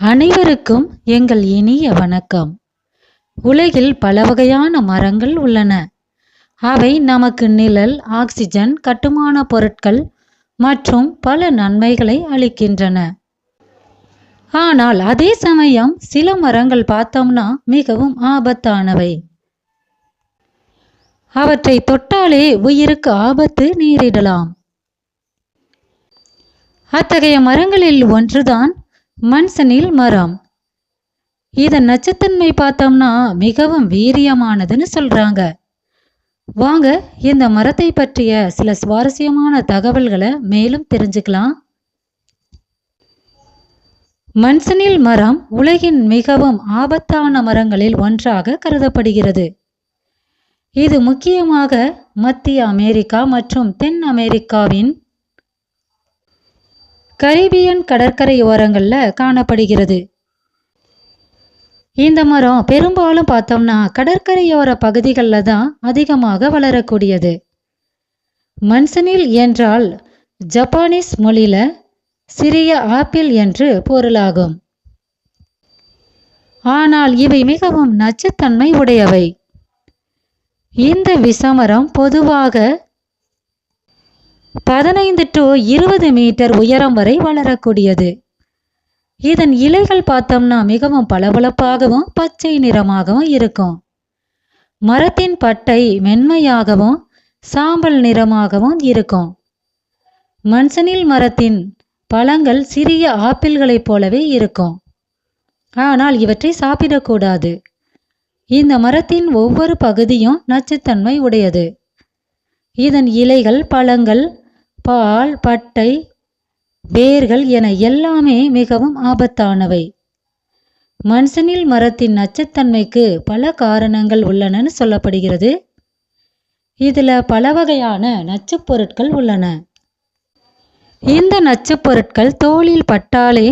அனைவருக்கும் எங்கள் இனிய வணக்கம். உலகில் பல வகையான மரங்கள் உள்ளன. அவை நமக்கு நிழல் ஆக்சிஜன் கட்டுமான பொருட்கள் மற்றும் பல நன்மைகளை அளிக்கின்றன. ஆனால் அதே சமயம் சில மரங்கள் பார்த்தோம்னா மிகவும் ஆபத்தானவை. அவற்றை தொட்டாலே உயிருக்கு ஆபத்து நேரிடலாம். அத்தகைய மரங்களில் ஒன்றுதான் மண்சனில் மரம். இதன் நச்சுத்தன்மை பார்த்தோம்னா மிகவும் வீரியமானதுன்னு சொல்றாங்க. வாங்க இந்த மரத்தை பற்றிய சில சுவாரஸ்யமான தகவல்களை மேலும் தெரிஞ்சுக்கலாம். மண்சனில் மரம் உலகின் மிகவும் ஆபத்தான மரங்களில் ஒன்றாக கருதப்படுகிறது. இது முக்கியமாக மத்திய அமெரிக்கா மற்றும் தென் அமெரிக்காவின் கரீபியன் கடற்கரையோரங்களில் காணப்படுகிறது. இந்த மரம் பெரும்பாலும் பார்த்தோம்னா கடற்கரையோர பகுதிகளில் தான் அதிகமாக வளரக்கூடியது. மன்சனில் என்றால் ஜப்பானீஸ் மொழியில சிறிய ஆப்பிள் என்று பொருளாகும். ஆனால் இவை மிகவும் நச்சுத்தன்மை உடையவை. இந்த விஷமரம் பொதுவாக பதினைந்து டு இருபது மீட்டர் உயரம் வரை வளரக்கூடியது. இதன் இலைகள் பார்த்தோம்னா மிகவும் பளபளப்பாகவும் பச்சை நிறமாகவும் இருக்கும். மரத்தின் பட்டை மென்மையாகவும் சாம்பல் நிறமாகவும் இருக்கும். மன்சனில் மரத்தின் பழங்கள் சிறிய ஆப்பிள்களைப் போலவே இருக்கும். ஆனால் இவற்றை சாப்பிடக்கூடாது. இந்த மரத்தின் ஒவ்வொரு பகுதியும் நச்சுத்தன்மை உடையது. இதன் இலைகள் பழங்கள் பால் பட்டை வேர்கள் என எல்லாமே மிகவும் ஆபத்தானவை. மன்சனில் மரத்தின் நச்சுத்தன்மைக்கு பல காரணங்கள் உள்ளனன்னு சொல்லப்படுகிறது. இதில் பல வகையான நச்சுப் பொருட்கள் உள்ளன. இந்த நச்சுப் பொருட்கள் தோலில் பட்டாலே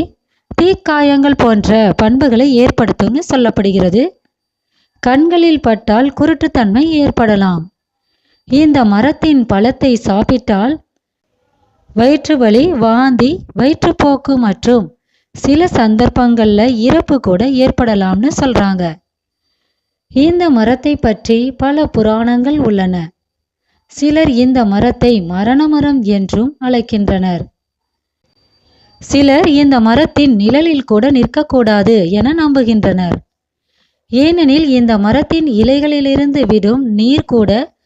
தீக்காயங்கள் போன்ற பண்புகளை ஏற்படுத்தும்னு சொல்லப்படுகிறது. கண்களில் பட்டால் குருட்டுத்தன்மை ஏற்படலாம். இந்த மரத்தின் பழத்தை சாப்பிட்டால் வயிற்று வலி வாந்தி வயிற்றுப்போக்கு மற்றும் சில சந்தர்ப்பங்களில் இறப்பு கூட ஏற்படலாம்னு சொல்றாங்க. இந்த மரத்தை பற்றி பல புராணங்கள் உள்ளன. சிலர் இந்த மரத்தை மரண மரம் என்றும் அழைக்கின்றனர். சிலர் இந்த மரத்தின் நிழலில் கூட நிற்கக்கூடாது என நம்புகின்றனர். ஏனெனில் இந்த மரத்தின் இலைகளிலிருந்து விடும் நீர் கூட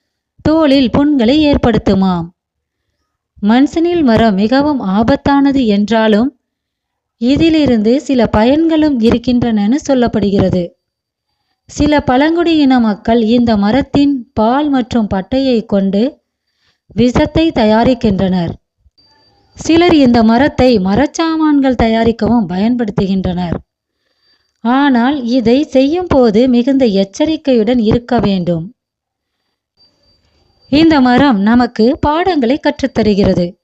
தோலில் புண்களை ஏற்படுத்துமாம். மன்சனில் மரம் மிகவும் ஆபத்தானது என்றாலும் இதிலிருந்து சில பயன்களும் இருக்கின்றன சொல்லப்படுகிறது. சில பழங்குடியின மக்கள் இந்த மரத்தின் பால் மற்றும் பட்டையை கொண்டு விஷத்தை தயாரிக்கின்றனர். சிலர் இந்த மரத்தை மரச்சாமான்கள் தயாரிக்கவும் பயன்படுத்துகின்றனர். ஆனால் இதை செய்யும் போது மிகுந்த எச்சரிக்கையுடன் இருக்க வேண்டும். இந்த மரம் நமக்கு பாடங்களை கற்றுத்தருகிறது.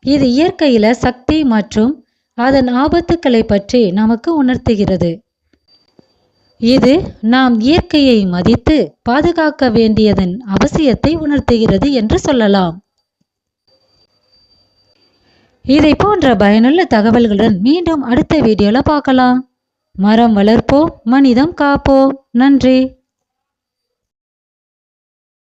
இது இயற்கையில சக்தி மற்றும் அதன் ஆபத்துக்களை பற்றி நமக்கு உணர்த்துகிறது. இது நாம் இயற்கையை மதித்து பாதுகாக்க வேண்டியதன் அவசியத்தை உணர்த்துகிறது என்று சொல்லலாம். இதை போன்ற பயனுள்ள தகவல்களுடன் மீண்டும் அடுத்த வீடியோல பார்க்கலாம். மரம் வளர்ப்போம் மனிதம் காப்போம். நன்றி.